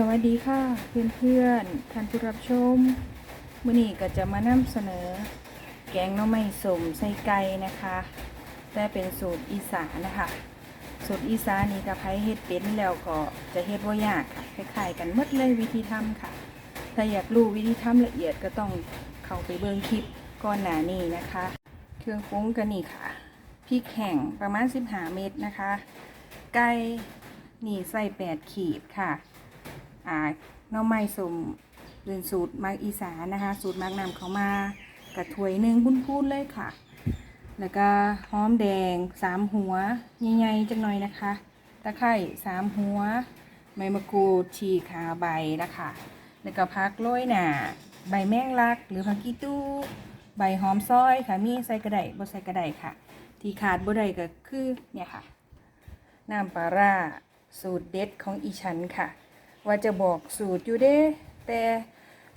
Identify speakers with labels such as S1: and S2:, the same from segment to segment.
S1: สวัสดีค่ะเพื่อนเพื่อนๆท่านผู้รับชมมื่อนี้ก็จะมานำเสนอ แกงน้อไม้สมใส่ไก่นะคะแต่เป็นสูตรอีสานนะคะสูตรอีสานนี่กับไผเฮ็ดเป็นแล้วก็จะเฮ็ดว่ายากค่ะคล้ายๆกันหมดเลยวิธีทำค่ะ ถ้าอยากรู้วิธีทำละเอียดก็ต้องเข้าไปเบิ่งคลิปก่อนหน้านี้นะคะ เครื่องปรุงก็นี่ค่ะพริกแห้งประมาณ 15 เม็ดนะคะ ไก่นี่ใส่8ขีดค่ะ อ่าน้องไม้สมเป็นสูตรมักอีสานนะคะ สูตรมักนำเขามากระถวยหนึ่งพุ้นๆเลยค่ะ แล้วก็หอมแดงสามหัวใหญ่ๆจังหน่อยนะคะตะไคร่สามหัวใบมะกรูดฉีกขาใบนะคะแล้วก็พักโรยหนาใบแมงลัก หรือผักกีตู้ใบหอมซอยค่ะมีใส่กระไดบ่ใส่กระไดค่ะ ที่ขาดบ่ได้ก็คือเนี่ยค่ะน้ำปลาร่าสูตรเด็ดของอีฉันค่ะ ว่าจะบอกสูตรอยู่เด้แต่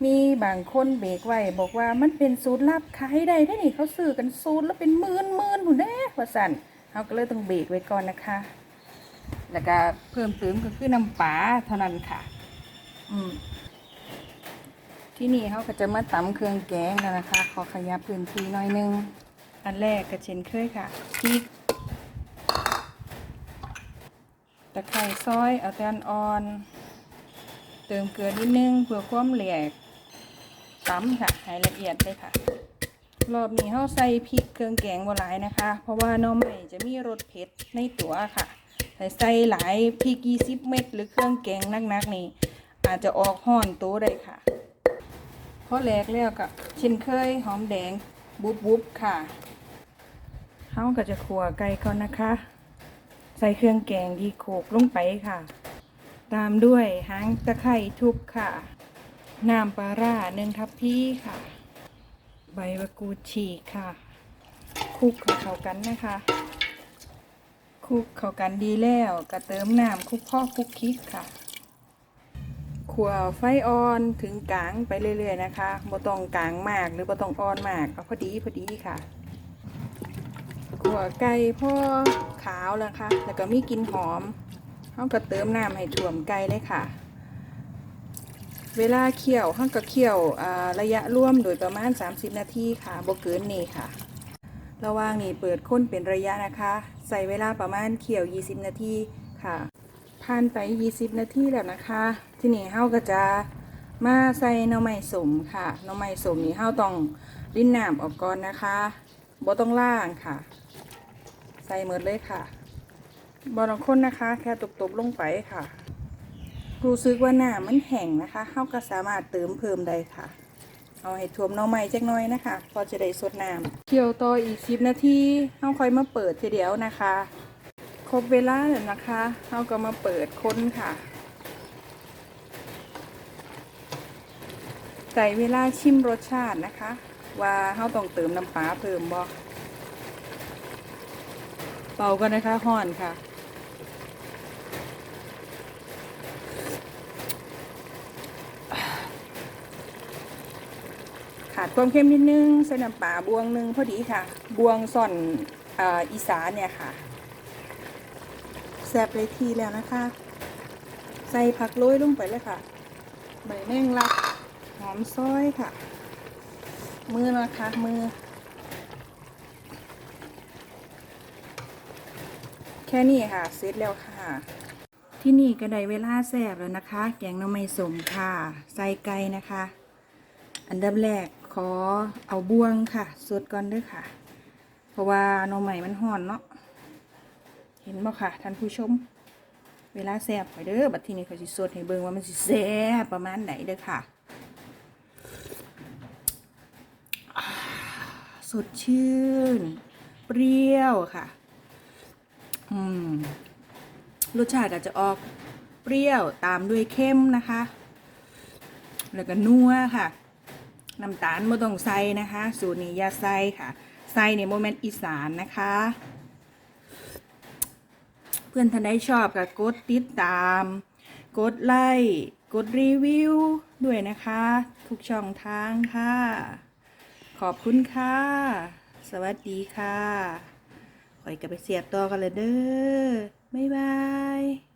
S1: มีบางคนเบรกไว้บอกว่ามันเป็นสูตรลับขายได้ได้นี่เขาซื้อกันสูตรแล้วเป็นหมื่นหมื่นหุ่นเด้ว่าสั่นเขาก็เลยต้องเบรกไว้ก่อนนะคะ แล้วก็เพิ่มเติมก็คือน้ำปลาเท่านั้นค่ะ อืมที่นี่เขาก็จะมาตำเครื่องแกงแล้วนะคะ ขอขยับพื้นที่น่อยนึง อันแรกก็เช่นเคยค่ะพริกตะไคร้ซอยเอาแต่อ่อนๆ เติมเกลือนิดนึงเพื่อความแหลกตำค่ะให้ละเอียดเลยค่ะ รอบนี้เขาใส่พริกเครื่องแกงบ่หลายนะคะ เพราะว่าน้องใหม่จะมีรสเผ็ดในตัวค่ะถ้าใส่หลายพริก20เม็ดหรือเครื่องแกงนักๆนี่อาจจะออกห่อนตัวได้ค่ะพอแหลกแล้วก็เช่นเคยหอมแดงบุบๆค่ะเขาก็จะขัวไก่ก่อนนะคะ ใส่เครื่องแกงที่โขลกลงไปค่ะ ตามด้วยหางตะไคร่ทุบค่ะน้ำปลาร่าหนึ่งทัพพี่ค่ะ ใบมะกรูดฉีกค่ะคลุกเข้ากันนะคะคลุกเข้ากันดีแล้วก็เติมน้ำคลุกพ่อคลุกคิกค่ะขัวไฟอ่อนถึงกลางไปเรื่อยๆนะคะบ่ต้องกลางมากหรือบ่ต้องอ่อนมากเอาพอดีพอดีค่ะขัวไก่พ่อขาวแล้วค่ะแล้วก็มีกลิ่นหอม เขาก็เติมน้ำให้ถ่วมไก่เลยค่ะ เวลาเคี่ยวเขาก็เคี่ยวระยะร่วมโดยประมาณ 30 นาทีค่ะบ่เกินนี้ค่ะ ระว่างนี้เปิดค้นเป็นระยะนะคะ ใส่เวลาประมาณเคี่ยว 20 นาทีค่ะ ผ่านไป 20 นาทีแล้วนะคะ ที่นี้เฮาก็จะมาใส่หน่อไม้สมค่ะหน่อไม้สมนี่เฮาต้องรินน้ำออกก่อนนะคะบ่ต้องล่างค่ะ ใส่หมดเลยค่ะ บอลองคนนะคะ แค่ตบๆลงไปค่ะ รู้สึกว่าหน้ามันแห้งนะคะเขาก็สามารถเติมเพิ่มได้ค่ะ เอาให้ท่วมน้องใหม่จักน้อยนะคะ พอจะได้สดน้ำเคี่ยวต่ออีกสิบนาทีเข้าค่อยมาเปิดทีเดียวนะคะ ครบเวลาแล้วนะคะเขาก็มาเปิดค้นค่ะใส่เวลาชิมรสชาตินะคะ ว่าเขาต้องเติมน้ำปลาเพิ่มบ่เป่ากันนะคะห่อนค่ะ ขาดความเค็มนิดนึงใส่น้ำปลาบวงหนึ่งพอดีค่ะ บวงส่อนออีสานเนี่ยค่ะแซ่บเลยทีแล้วนะคะ ใส่ผักโรยลงไปเลยค่ะใบแมงลักหอมซอยค่ะ มือนะคะมือ แค่นี้ค่ะเสร็จแล้วค่ะ ที่นี่ก็ได้เวลาแซ่บแล้วนะคะ แกงน้ำไม่สมค่ะ ใส่ไก่นะคะ อันดับแรก ขอเอาบ่วงค่ะสดก่อนด้วยค่ะ เพราะว่าหน้ำใหม่มันห่อนเนาะเห็นบ่ค่ะท่านผู้ชม เวลาแซ่บไปเด้อบัดทีนี้เขาสิสดให้เบิ่งว่ามันสิแซ่บประมาณไหนเด้อค่ะสดชื่น เปรี้ยวค่ะ อืม รสชาติอาจจะออกเปรี้ยวตามด้วยเข้มนะคะ แล้วก็นัวค่ะ น้ำตาลไม่ต้องใส่นะคะ สูตรนี้อย่าใส่ค่ะใส่ในโมเมนต์อีสานนะคะ เพื่อนท่านใดชอบก็กดติดตาม กดไลค์กดรีวิวด้วยนะคะ ทุกช่องทางค่ะ ขอบคุณค่ะ สวัสดีค่ะขอยก็ไปเสียบต่อกันเลยเด้อบ๊ายบาย